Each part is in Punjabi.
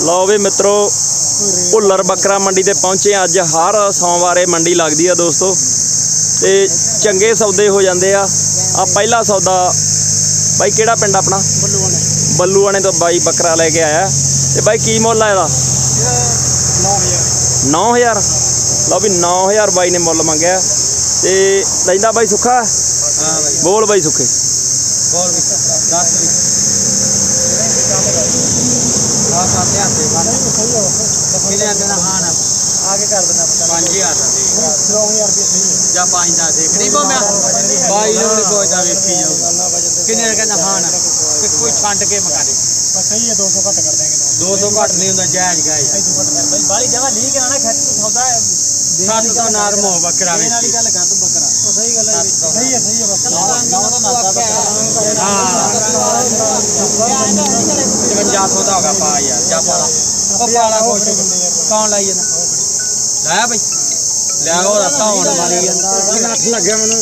ਲਓ ਵੀ ਮਿੱਤਰੋ ਭੁੱਲਰ ਬੱਕਰਾ ਮੰਡੀ ਤੇ ਪਹੁੰਚੇ। ਅੱਜ ਹਰ ਸੋਮਵਾਰੇ ਮੰਡੀ ਲੱਗਦੀ ਆ ਦੋਸਤੋ। ਤੇ ਚੰਗੇ ਸੌਦੇ ਹੋ ਜਾਂਦੇ ਆ। ਆ ਪਹਿਲਾ ਸੌਦਾ ਬਾਈ ਕਿਹੜਾ ਪਿੰਡ ਆਪਣਾ? ਬੱਲੂਆਣੇ ਤੋਂ ਬਾਈ ਬੱਕਰਾ ਲੈ ਕੇ ਆਇਆ। ਤੇ ਬਾਈ ਕੀ ਮੁੱਲ ਆ ਇਹਦਾ? 9000 ਲਓ ਵੀ 9000 ਬਾਈ ਨੇ ਮੁੱਲ ਮੰਗਿਆ। ਤੇ ਲੈਂਦਾ ਬਾਈ ਸੁੱਖਾ? ਹਾਂ ਬਾਈ। ਬੋਲ ਬਾਈ ਸੁੱਖੇ। ਬੋਲ ਵੀ 10 ਵੀ ਆ ਸਾਤੇ ਹੱਥੇ ਕਿਹਨੇ ਦੇਣਾ ਹਾਂ ਨਾ ਆਗੇ ਕਰ ਦੇਣਾ 5000 ਦਾ ਦੇ 9000 ਰੁਪਏ ਸਹੀ ਜਾਂ 5 ਦਾ ਦੇਖ ਨਹੀਂ ਮੈਂ ਬਾਈ ਨੂੰ ਨਹੀਂ ਪੁੱਛਦਾ ਵੇਖੀ ਜਾਊ। ਕਿੰਨੇ ਦਾ ਕਹਿੰਦਾ ਹਾਂ ਨਾ ਤੇ ਕੋਈ ਛੱਡ ਕੇ ਮਗਾ ਦੇ। ਸਹੀ ਹੈ 200 ਘੱਟ ਕਰ ਦੇਂਗੇ 200 ਘੱਟ ਨਹੀਂ ਹੁੰਦਾ ਜਾਇਜ਼ ਗਾ ਯਾਰ। ਬਾਈ ਬਾਲੀ ਜਮਾ ਲੀ ਕੇ ਨਾ ਖੱਟ ਤੂੰ ਸੌਦਾ ਸੱਤ ਤੋਂ ਨਰਮ ਹੋ ਬੱਕਰਾ ਵੇਚੀ ਵਾਲੀ ਗੱਲ ਕਰ ਤੂੰ ਬੱਕਰਾ ਸਹੀ ਗੱਲ ਹੈ ਸਹੀ ਹੈ ਸਹੀ ਹੈ ਬੱਕਰਾ ਪੰਜਾਹ ਸੌ ਦਾ ਹੋਗਾ ਪਾ ਯਾਰ ਜਾ ਉਹ ਪਾਲਾ ਕੁਛ ਕੌਣ ਲਾਈ ਜਾਂਦਾ ਲਾਇਆ ਬਈ ਲੈ ਉਹ ਰਸਤਾ ਹੋਣ ਵਾਲੀ ਜਾਂਦਾ ਅੱਠ ਲੱਗਿਆ ਮੈਨੂੰ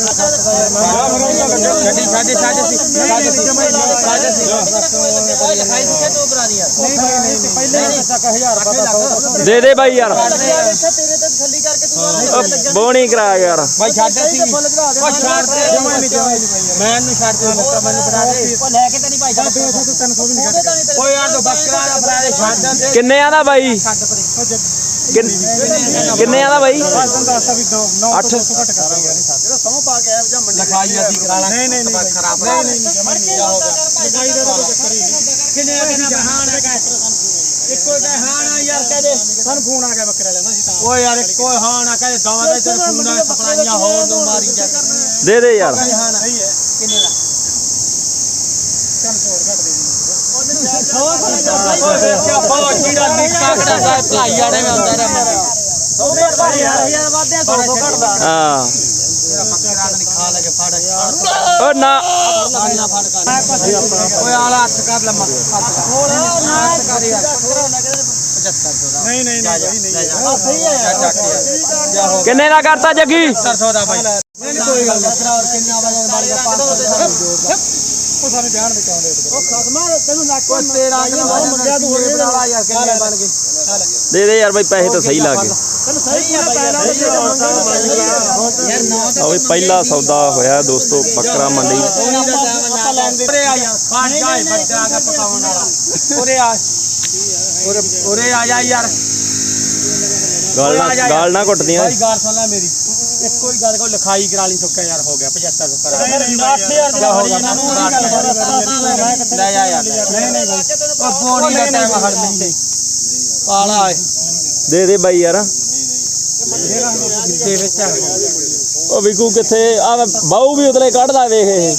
ਛੱਡੀ ਛੱਡੀ ਛੱਡ ਸੀ ਛੱਡ ਸੀ ਛੱਡ ਸੀ ਨਹੀਂ ਨਹੀਂ ਪਹਿਲੇ ਤੱਕ 1000 ਪਤਾ ਦੇ ਦੇ ਬਾਈ ਯਾਰ ਤੇਰੇ ਤੇ ਥੱਲੀ ਕਰਕੇ ਤੂੰ ਬੋਣੀ ਕਰਾ ਯਾਰ। ਬਾਈ ਛੱਡ ਸੀ ਉਹ ਛੱਡ ਦੇ। ਜਮਾ ਨਹੀਂ ਜਮਾ ਨਹੀਂ। ਮੈਂ ਇਹਨੂੰ ਛੱਡ ਦੇ ਮੈਨੂੰ ਫੜਾ ਦੇ। ਉਹ ਲੈ ਕੇ ਤੇ ਨਹੀਂ ਭਾਈ ਜਾ 200 ਤੋਂ 300 ਵੀ ਨਹੀਂ ਘੱਟ ਓਏ ਯਾਰ ਤੂੰ ਬੱਕਰਾ ਦਾ ਫੜਾ ਦੇ ਛੱਡ ਦੇ। ਕਿੰਨੇ ਆ ਦਾ ਬਾਈ? ਕਿੰਨ- ਕਿੰਨੇ ਆ ਦਾ ਬਾਈ? ਬਸ ਤੁਹਾਨੂੰ ਦੱਸਤਾ ਵੀ 9 9 ਅੱਠ। 200 ਘੱਟ ਕਰ ਦਾਂਗੇ ਇਹਦਾ ਸਮਝ ਪਾ ਕੇ ਆਇਆ ਜਾਂ ਮੰਡੀ ਲਿਖਾਈ ਅਸੀਂ ਕਰਾ ਲਾਂ ਨਹੀਂ ਨਹੀਂ ਨਹੀਂ ਖਰਾਬ ਨਹੀਂ ਨਹੀਂ ਜਮਾ ਨਹੀਂ ਹੋ ਗਿਆ। ਲਿਖਾਈ ਦਾ ਤਾਂ ਕੋਈ ਚੱਕਰ ਹੀ ਨਹੀਂ। ਕਿੰਨੇ ਦਾ ਜਹਾਨ ਹੈ ਇੱਕੋ ਹੀ ਜਹਾਨ ਯਾਰ ਕਹਦੇ ਸਾਨੂੰ ਫੋਨ ਆ ਗਿਆ ਬੱਕਰਾ ਲੈਣਾ ਸੀ ਤਾਂ ਓਏ ਯਾਰ ਕੋਈ ਹਾਂ ਨਾ ਕਹਦੇ ਦਵਾ ਦਾ ਤੇਰੇ ਫੋਨ ਨਾਲ ਸਪਲਾਈਆਂ ਹੋਰ ਨੂੰ ਮਾਰੀ ਜਾ ਦੇ ਦੇ ਯਾਰ ਸਹੀ ਹੈ ਕਿੰਨੇ ਦਾ ਚੱਲ ਛੋੜ ਘੱਟ ਦੇ ਓਏ ਦੇਖਿਆ ਬਹੁਤ ਜਿਹੜਾ ਨਿੱਕਾ ਖੜਾ ਸਾਹਿਬ ਭਲਾਈ ਵਾਲੇ ਮੈਂ ਹੁੰਦਾ ਰਿਹਾ ਯਾਰ ਯਾਰ ਵਾਧੇ 200 ਘਟਦਾ ਹਾਂ ਤੇਰਾ ਬੱਕਰਾ ਨਹੀਂ ਖਾ ਲਗੇ ਫੜ ਓ ਨਾ। ਨਾ ਫੜ ਕਰ ਓਏ ਆਲਾ ਹੱਥ ਕਰ ਲੰਮਾ। ਹੱਥ ਕਰ। ਹੱਥ ਕਰ ਯਾਰ। 7500 ਦਾ। ਨਹੀਂ ਨਹੀਂ ਜਾ ਜਾ ਨਹੀਂ ਲੈ ਜਾ ਨਹੀਂ। ਸਹੀ ਹੈ ਜਾ ਚੱਕ ਯਾਰ ਜਾ ਹੋ ਕਿੰਨੇ ਦਾ ਕਰਤਾ ਜੱਗੀ? 7500 ਦਾ ਬਾਈ। ਨਹੀਂ ਕੋਈ ਗੱਲ ਬੱਕਰਾ ਔਰ ਕਿੰਨਾ ਵਜੇ ਬਣ ਗਿਆ 500 ਉਹ ਸਾਨੂੰ ਜਾਣ ਦੇ ਚਾਹੁੰਦੇ ਉਹ ਖਸਮਾ ਤੈਨੂੰ ਨੱਕ ਉਹ ਤੇਰਾ ਕਿ ਮੰਗਿਆ ਤੂੰ ਹੋਰੇ ਬਣਾ। ਯਾਰ ਕਿੰਨੇ ਬਣ ਗਏ? ਦੇ ਦੇ ਯਾਰ ਬਾਈ ਪੈਸੇ ਤਾਂ ਸਹੀ ਲੱਗ ਗਏ ਆ ਵੀ ਪਹਿਲਾ ਸੌਦਾ ਹੋਇਆ ਦੋਸਤੋ ਬੱਕਰਾ ਮੰਡੀ। ਉਰੇ ਆ ਯਾਰ ਖਾਣ ਜਾਏ ਬੱਚਾ ਦਾ ਪਕਾਉਣ ਵਾਲਾ ਉਰੇ ਆ। ਉਰੇ ਉਰੇ ਆ ਜਾ ਯਾਰ। ਗਾਲ ਨਾ ਗਾਲ ਨਾ ਘੁੱਟਦੀਆਂ। ਭਾਈ ਗੱਲ ਸੁਣ ਲੈ ਮੇਰੀ। ਇੱਕੋ ਹੀ ਗੱਲ ਕੋ ਲਿਖਾਈ ਕਰਾ ਲਈ ਸੁੱਕਾ ਯਾਰ ਹੋ ਗਿਆ 7500 ਕਰਾ ਨਹੀਂ ਨਹੀਂ 8000 ਜਾ ਹੋ ਗਿਆ। ਇਹਨਾਂ ਨੂੰ ਨਹੀਂ ਗੱਲ ਕਰ ਲੈ ਜਾ ਯਾਰ। ਨਹੀਂ ਨਹੀਂ ਬਾਈ। ਉਹ ਬੋਣੀ ਦਾ ਟਾਈਮ ਹੜ ਲੈਂਦੇ ਪਾਲਾ ਦੇ ਦੇ ਬਾਈ ਯਾਰ। ਕਿੱਥੇ ਵਿੱਚ ਉਹ ਵਿਕੂ ਕਿੱਥੇ ਆ ਬਾਹੂ ਵੀ ਉਤਲੇ ਕੱਢਦਾ ਵੇਖ ਇਹ।